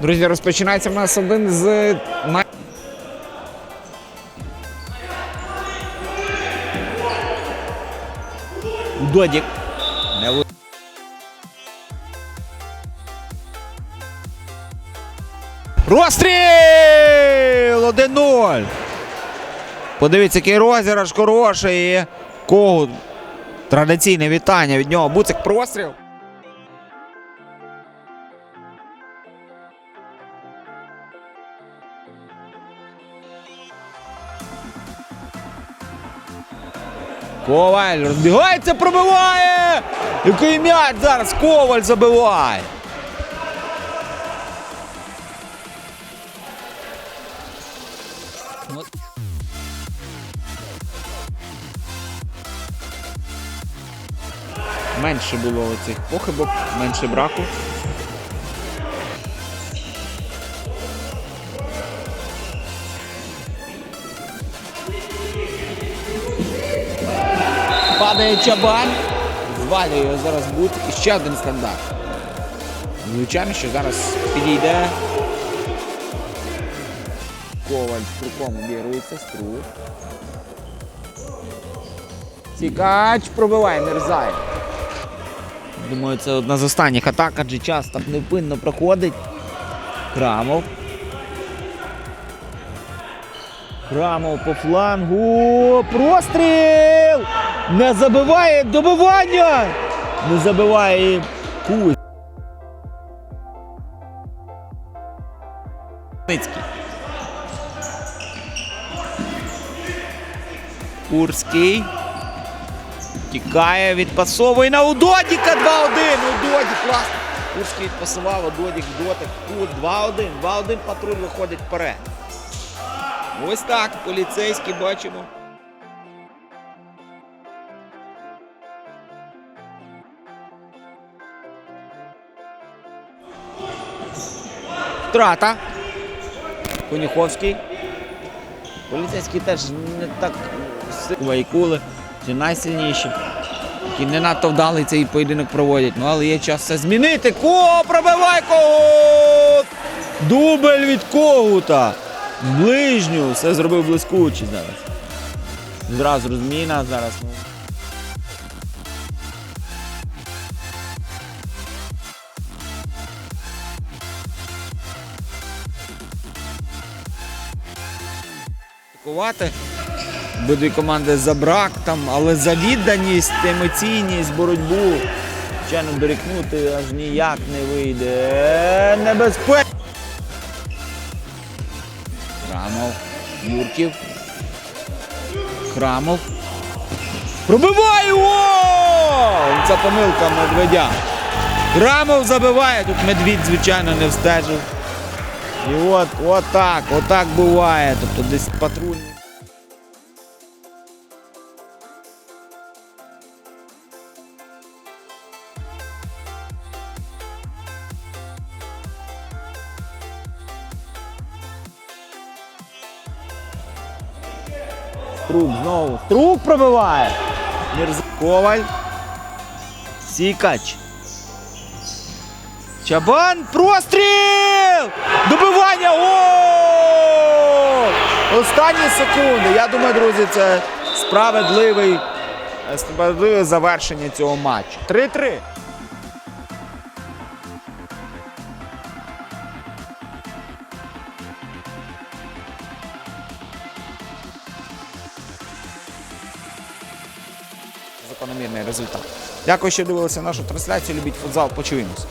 Друзі, розпочинається в нас один з най... Додік. Не Розстріл! 1-0. Подивіться, який розіграш хороший. Когут. Традиційне вітання від нього. Буцик простріл. Коваль розбігається, пробиває! Який м'яч зараз Коваль забиває. Менше було оцих похибок, менше браку. Падає чабан. Звалює його зараз будь. І ще один стандарт. Звичайно, що зараз підійде. Коваль струком обірується, струк. Цікач пробиває, мерзає. Думаю, це одна з останніх атак, адже час так невпинно проходить. Крамов. Крамов по флангу. Простріл! Не забиває добивання! Не забиває і Кузь. Курський. Тікає, відпасовує на Удодіка 2-1. Удодік, класно. Курський відпасував, Удодік дотик. Кут 2-1. 2-1 патруль виходить вперед. Ось так, поліцейські бачимо. Втрата. Коніховський. Поліцейські теж не так сили кули, чи найсильніші. Які не надто вдалий цей поєдинок проводять. Ну, але є час це змінити. Ко, пробивай когут! Дубль від когута. Ближню. Все зробив блискучий зараз. Зразу розміна зараз. Атакувати. Обидві команди за брак там, але за відданість, емоційність, боротьбу. Звичайно, дорікнути аж ніяк не вийде. Небезпека. Храмов. Юрків. Храмов. Пробиває! О! Це помилка медведя. Храмов забиває. Тут медвідь, звичайно, не встежив. І от, от так, от так буває. Тобто десь патрульний. Струк знову. Струк пробиває. Мірз- Коваль. Сікач. Чабан. Простріл! Добивання! О! Останні секунди. Я думаю, друзі, це справедливий, справедливе завершення цього матчу. 3-3. Закономірний результат. Дякую, що дивилися нашу трансляцію. Любіть футзал. Почуємось.